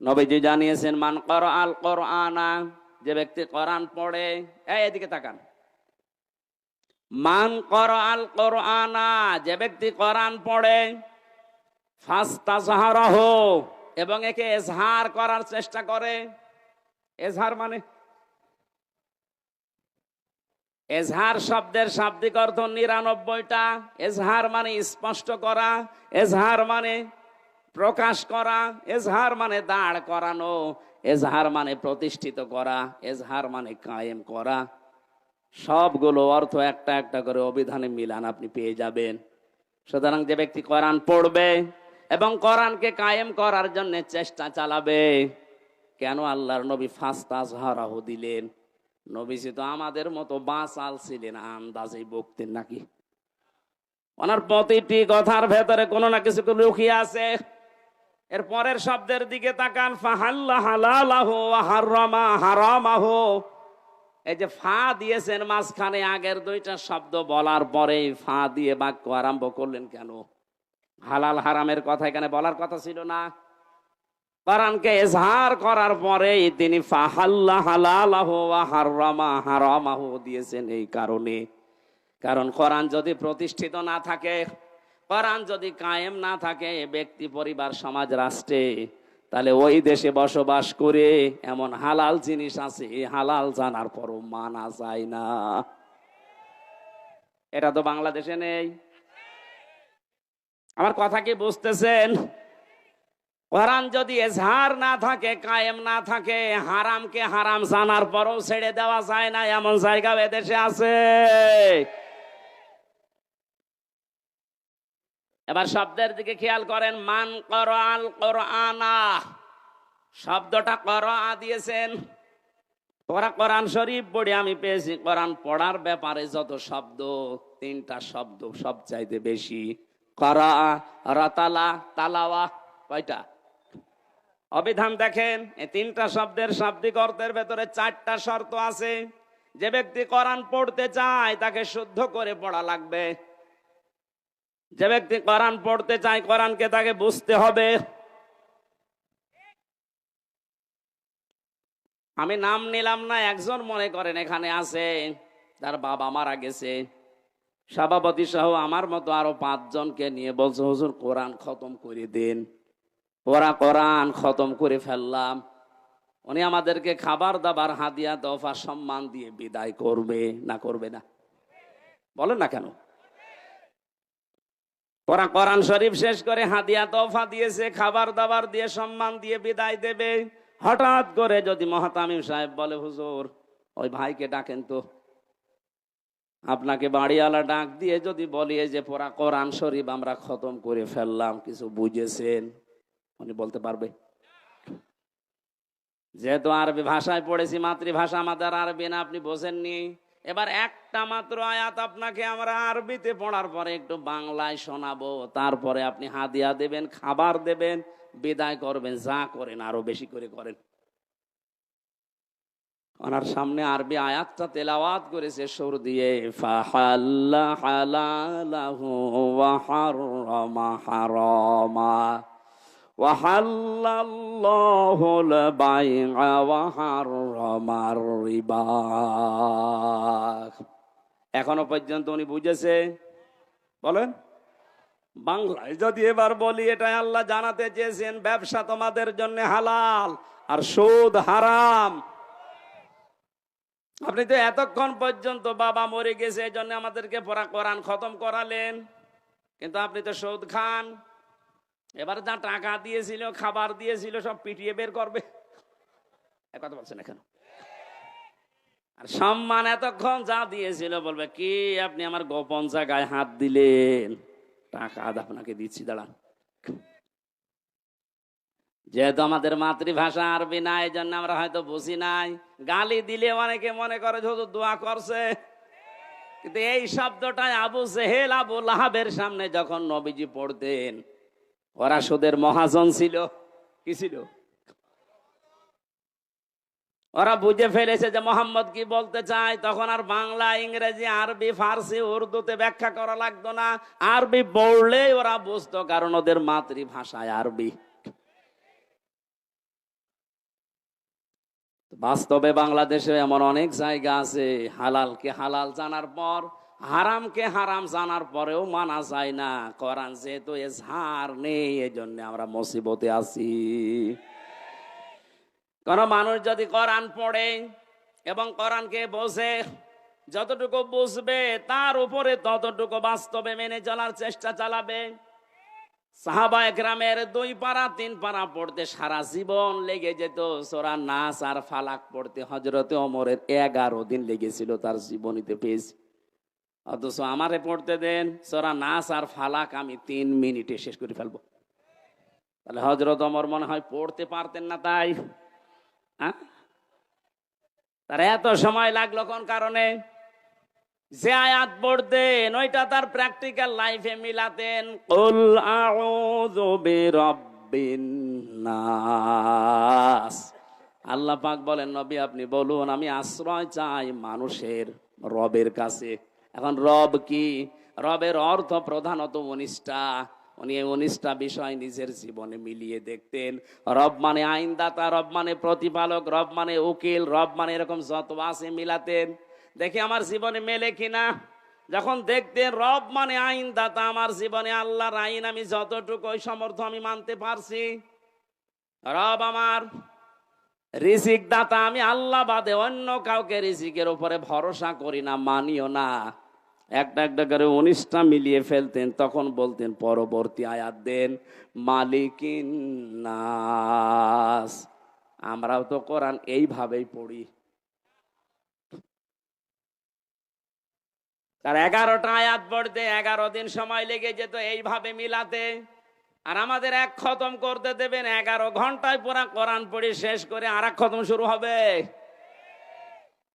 নবীজি জানিয়েছেন, মান কর আল কর আনা যে ব্যক্তি কোরআন পড়ে এদিকে তাকান। মান কর আল কোরআনা যে ব্যক্তি কোরআন পড়ে, ফাস্তাজহারাহ এবং একে এজহার করার চেষ্টা করে। এজহার মানে? এজহার শব্দের শাব্দিক অর্থ নিরানব্বইটা। এজহার মানে স্পষ্ট করা। এজহার মানে প্রকাশ করা, এজহার মানে দাঁড় করানো, এজহার মানে প্রতিষ্ঠিত করা, এজহার মানে কায়েম করা। সবগুলো অর্থ একটা একটা করে অভিধানে মিলান আপনি পেয়ে যাবেন। সুতরাং যে ব্যক্তি কোরআন পড়বে এবং কোরআনকে কায়েম করার জন্য চেষ্টা চালাবে, কেন আল্লাহর নবী ফাস্তাজহারাহ দিলেন? নবীজি তো আমাদের মতো বাঁচাল ছিলেন, আন্দাজেই বকতেন নাকি? ওনার প্রতিটি কথার ভেতরে কোনো না কিছু লুকিয়ে আছে। এর পরের শব্দের দিকে তাকান, ফাহাল্লা হালালাহ হারামা হারামাহ। এই যে ফা দিয়েছেন মাঝখানে, আগের দুইটা শব্দ বলার পরে ফা দিয়ে বাক্য আরম্ভ করলেন কেন? হালাল হারামের কথা এখানে বলার কথা ছিল না। কোরআনকে এজহার করার পরেই তিনি ফাহাল্লা হালালাহ হারামা হারামাহ দিয়েছেন এই কারণে। কারণ কোরআন যদি প্রতিষ্ঠিত না থাকে কোরআন যদি কায়েম না থাকে ব্যক্তি, পরিবার, সমাজ, রাষ্ট্রে, তাহলে ওই দেশে বসবাস করে এমন হালাল জিনিস আছে হালাল জানার পরও মানা যায় না। এটা তো বাংলাদেশে নেই। আমার কথা কি বুঝতেছেন? কোরআন যদি এজহার না থাকে, কায়েম না থাকে, হারামকে হারাম জানার পরও ছেড়ে দেওয়া যায় না, এমন জায়গা এদেশে আছে। এবার শব্দের দিকে খেয়াল করেন, মান কর আল কর আনা শব্দটা কর আ দিয়েছেন। পড়া কোরআন শরীফ পড়ে, আমি পেয়েছি কোরআন পড়ার ব্যাপারে যত শব্দ, তিনটা শব্দ সব চাইতে বেশি। করা অবিধান দেখেন, এই তিনটা শব্দের শাব্দিক অর্থের ভেতরে চারটা শর্ত আছে। যে ব্যক্তি কোরআন পড়তে চায়, তাকে শুদ্ধ করে পড়া লাগবে। যে ব্যক্তি কোরআন পড়তে চায়, কোরআনকে তাকে বুঝতে হবে। আমি নাম নিলাম না, একজন মনে করেন এখানে আছে, তার বাবা মারা গেছে। সভাপতি সহ আমার মতো আরও পাঁচজনকে নিয়ে বলছে, হুজুর, কোরআন খতম করে দিন। ওরা কোরআন খতম করে ফেললাম। উনি আমাদেরকে খাবার দাবার, হাদিয়া, দফা, সম্মান দিয়ে বিদায় করবে না করবে না? বলেন না কেন? ওরা কোরআন শরীফ শেষ করে হাদিয়া তোফা দিয়েছে, খাবার দাবার দিয়ে সম্মান দিয়ে বিদায় দেবে। হঠাৎ করে যদি মহাতামিম সাহেব বলে, হুজুর, ওই ভাইকে ডাকেন তো। আপনাকে বাড়িওয়ালা ডাক দিয়ে যদি বলি যে পড়া কোরআন শরীফ আমরা খতম করে ফেললাম, কিছু বুঝেছেন? উনি বলতে পারবে। যেহেতু আরবি ভাষায় পড়েছি, মাতৃভাষা আমাদের আরবি না, আপনি বোঝেননি। এবার একটা মাত্র আয়াত আপনাকে আমরা আরবিতে পড়ার পরে একটু বাংলায় শোনাবো। তারপরে আপনি হাদিয়া দেবেন, খাবার দেবেন, বিদায় করবেন, যা করেন আরও বেশি করে করেন। ওনার সামনে আরবি আয়াতটা তেলাওয়াত করেছে সুর দিয়ে, ফাহাল্লা হালালাহু ওয়া হাররামা হারামা। وحل الله البيع وحرم الربا এখনো পর্যন্ত উনি বুঝেছে বলেন বাংলায় যদি এবার বলি এটাই আল্লাহ জানাতে চেয়েছেন ব্যবসা তোমাদের জন্য হালাল আর সুদ হারাম আপনি তো এতক্ষণ পর্যন্ত বাবা মরে গেছে এই জন্য আমাদেরকে পড়া কোরআন খতম করালেন কিন্তু আপনি তো সুদ খান এবার যা টাকা দিয়েছিল, খাবার দিয়েছিল, সব পিটিয়ে বের করবে। কথা বলছেন কেন আর সম্মান এতক্ষণ যা দিয়েছিল, বলবে, কি আপনি আমার গোপন জায়গায় হাত দিলেন? টাকা আপনাকে দিচ্ছি, দাঁড়ান। যেহেতু আমাদের মাতৃভাষা আরবি না এই জন্য আমরা হয়তো বুঝি নাই। গালি দিলে অনেকে মনে করে হুজুর দোয়া করছে। কিন্তু এই শব্দটাই আবু জেহেল আবু লাহাবের সামনে যখন নবীজি পড়তেন ওরা সুদের মহাজন ছিল। কি ছিল? ওরা বুঝে ফেলেছে যে মোহাম্মদ কি বলতে চায়। তখন আর বাংলা, ইংরেজি, আরবি, ফার্সি, উর্দুতে ব্যাখ্যা করা লাগতো না। আরবি পড়লেই ওরা বুঝতো, কারণ ওদের মাতৃভাষায় আরবি। বাস্তবে বাংলাদেশে এমন অনেক জায়গা আছে, হালালকে হালাল জানার পর হারামকে হারাম জানার পরেও মানা যায় না। কোরআন যেহেতু এজহার নেই এই জন্য আমরা মুসিবতে আছি। কোন মানুষ যদি কোরআন পড়ে এবং কোরআনকে বোঝে, যতটুকু বুঝবে, তার উপরে ততটুকু বাস্তবে মেনে চলার চেষ্টা চালাবে। সাহাবা একরামের দুই পারা, তিন পারা পড়তে সারা জীবন লেগে যেত। সোরা নাস আর ফালাক পড়তে হজরতে অমরের এগারো দিন লেগেছিল তার জীবনীতে পেয়েছি। অথচ আমারে পড়তে দেন, সোরা নাস আর ফালাক আমি তিন মিনিটে শেষ করে ফেলব। তাহলে হজরত অমর মনে হয় পড়তে পারতেন না তাই হ্যাঁ তার এত সময় লাগল কোন কারণে? যে আয়াত পড়তেন, ওইটা তার প্র্যাকটিক্যাল লাইফে মিলাতেন। কুল আউযু বিরাব্বিন নাস। আল্লাহ পাক বলেন, নবী আপনি বলুন, আমি আশ্রয় চাই মানুষের রবের কাছে। এখন রব কি? রবের অর্থ প্রধানত উনিশটা উনি এই উনিশটা বিষয় নিজের জীবনে মিলিয়ে দেখতেন। রব মানে আইনদাতা, রব মানে প্রতিপালক, রব মানে উকিল, রব মানে এরকম যত আছে মিলাতেন। দেখি আমার জীবনে মেলে কিনা। যখন দেখতেন রব মানে আইনদাতা, আমার জীবনে আল্লাহর আইন আমি যতটুকু ওই সমর্থ আমি মানতে পারছি। রব আমার রিজিক দাতা আমি আল্লাহ বাদে অন্য কাউকে রিজিকের উপরে ভরসা করি না, মানিও না। একটা একটা করে উনিশটা মিলিয়ে ফেলতেন, তখন বলতেন, পরবর্তী আয়াত দেন মালিকিন নাস। আমরাও তো কোরআন এইভাবেই পড়ি। তার এগারোটা আয়াত পড়তে এগারো দিন সময় লেগে যেত এইভাবে মিলাতে। আর আমাদের এক খতম করতে দেবেন এগারো ঘন্টায় পুরা কোরআন পড়ে শেষ করে আর এক খতম শুরু হবে।